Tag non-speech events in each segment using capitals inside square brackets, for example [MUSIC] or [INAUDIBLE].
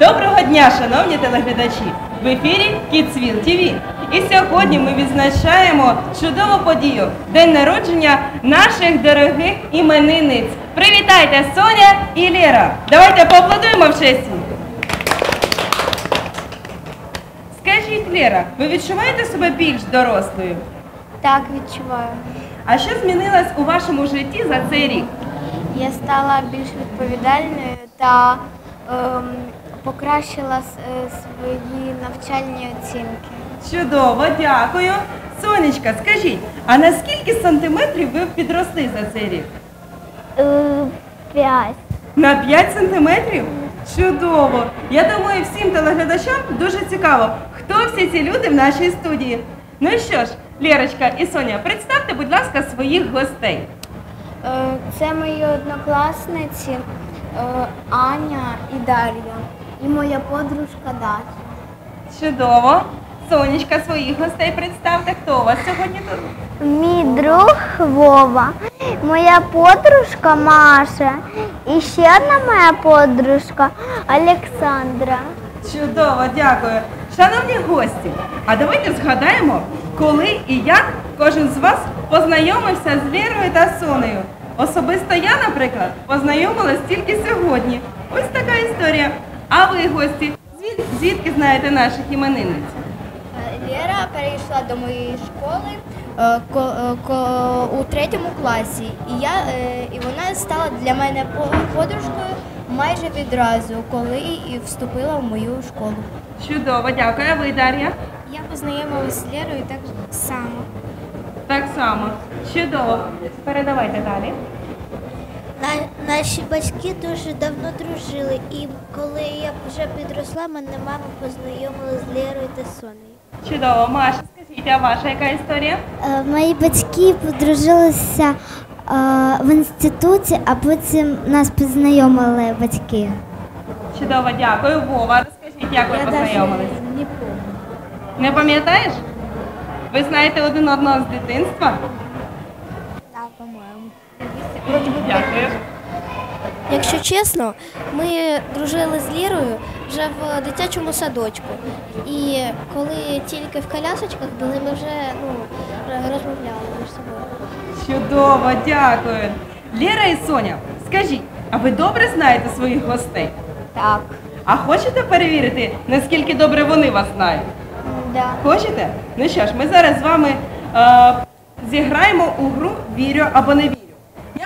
Доброго дня, шановні телеглядачі! В ефірі Kidsville TV. І сьогодні ми відзначаємо чудову подію День народження наших дорогих іменинниць. Привітайте Соня і Лера! Давайте поаплодуємо в честь їх. Скажіть, Лера, ви відчуваєте себе більш дорослою? Так, відчуваю. А що змінилось у вашому житті за цей рік? Я стала більш відповідальною та ем, покращила е, свої навчальні оцінки. Чудово, дякую. Сонечка, скажіть, а на скільки сантиметрів ви підросли за цей рік? П'ять. На 5 сантиметрів? Чудово! Я думаю, всім телеглядачам дуже цікаво, хто всі ці люди в нашій студії. Ну і що ж, Лєрочка і Соня, представте, будь ласка, своїх гостей. Е, Це мої однокласниці е, Аня і Дар'я. І моя подружка Даша. Чудово. Сонечка, своїх гостей представте, хто у вас сьогодні тут? Мій друг Вова, моя подружка Маша і ще одна моя подружка Олександра. Чудово, дякую. Шановні гості, а давайте згадаємо, коли і як кожен з вас познайомився з Лірою та Сонею. Особисто я, наприклад, познайомилась тільки сьогодні. Ось така історія. А ви, гості, звідки знаєте наших іменинниць? Лера перейшла до моєї школи е, е, у третьому класі, і я е, і вона стала для мене подружкою майже відразу, коли і вступила в мою школу. Чудово, дякую. А ви, Дар'я? Я познайомилася з Лерою так само. Так само. Чудово. Передавайте далі. На- Наші батьки дуже давно дружили, і коли я вже підросла, мене мама познайомила з Лєрою та Сонею. Чудово. Маша, скажіть, а ваша яка історія? Е, Мої батьки подружилися е, в інституті, а потім нас познайомили батьки. Чудово, дякую. Вова, розкажіть, як ви познайомились? не Не пам'ятаєш? Ви знаєте один одного з дитинства? Дякую. Якщо чесно, ми дружили з Лірою вже в дитячому садочку. І коли тільки в колясочках були, ми вже ну, розмовляли між собою. Чудово, дякую. Лера і Соня, скажіть, а ви добре знаєте своїх гостей? Так. А хочете перевірити, наскільки добре вони вас знають? Да. Хочете? Ну що ж, ми зараз з вами е, зіграємо у гру Вірю або не вірю.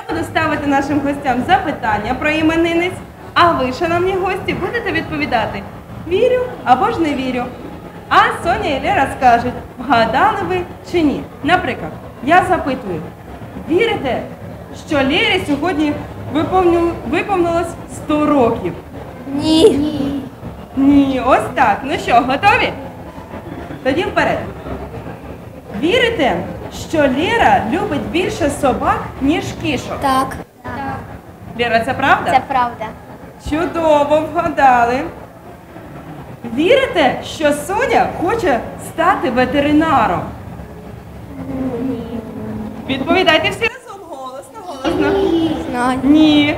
Буду ставити нашим гостям запитання про іменинниць, а ви, шановні гості, будете відповідати вірю або ж не вірю. А Соня і Лера скажуть, вгадали ви чи ні. Наприклад, я запитую, вірите, що Лері сьогодні виповню- виповнилось 100 років? Ні. Ні, ось так. Ну що, готові? Тоді вперед. Вірите, що Лера любить більше собак, ніж кішок? Так. Лера, це правда? Це правда. Чудово вгадали. Вірите, що Соня хоче стати ветеринаром? Відповідайте всі разом голосно, голосно. Знаю. Ні.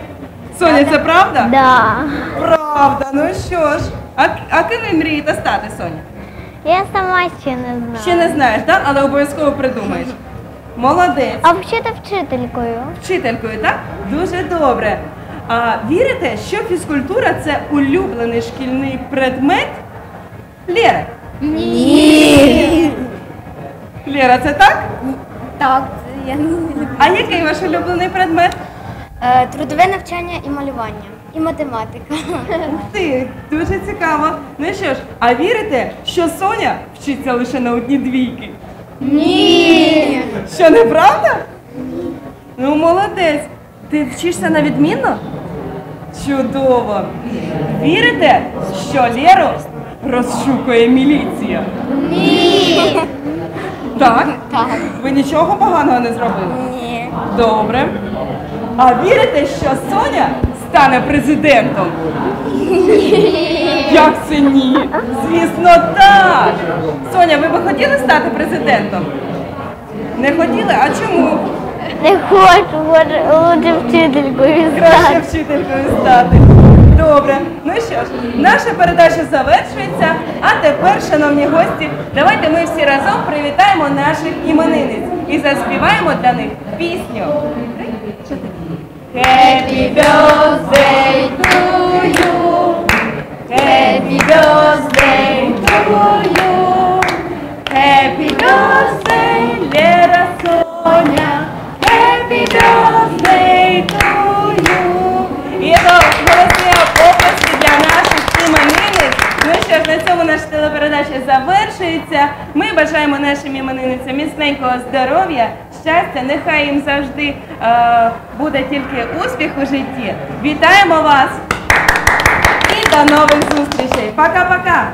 Соня, це правда? Да. Правда, ну що ж. А, а ким ви мрієте стати, Соня? Я сама ще не знаю. Ще не знаєш, так? Але обов'язково придумаєш. Молодець. А вчити вчителькою. Вчителькою, так? Дуже добре. А вірите, що фізкультура це улюблений шкільний предмет? Лєра? Ні. Лєра, це так? Так, я не люблю. А який ваш улюблений предмет? Е, Трудове навчання і малювання. І математика. [LAUGHS] Ти, дуже цікаво. Ну що ж, а вірите, що Соня вчиться лише на одні двійки? Ні. Що неправда? Ну, молодець. Ти вчишся на відмінно? Чудово. Вірите, що Леру розшукує міліція? Ні. Так? Так. Ви нічого поганого не зробили? Ні. Добре. А вірите, що Соня стане президентом? Як це ні? Звісно, так. Соня, ви би хотіли стати президентом? Не хотіли? А чому? Не хочу, лучше вчителькою Краще стати. вчителькою стати. Добре. Ну що ж, наша передача завершується. А тепер, шановні гості, давайте ми всі разом привітаємо наших іменинниць і заспіваємо для них пісню. Happy birthday to you. Happy birthday to you. Happy birthday, Лера Соня. Happy birthday to you. І це голосні оплески для наших іменинниць. Ну що ж, на цьому наша телепередача завершується. Ми бажаємо нашим іменинницям міцненького здоров'я, щастя, нехай їм завжди е, буде тільки успіх у житті. Вітаємо вас і до нових зустрічей. Пока-пока!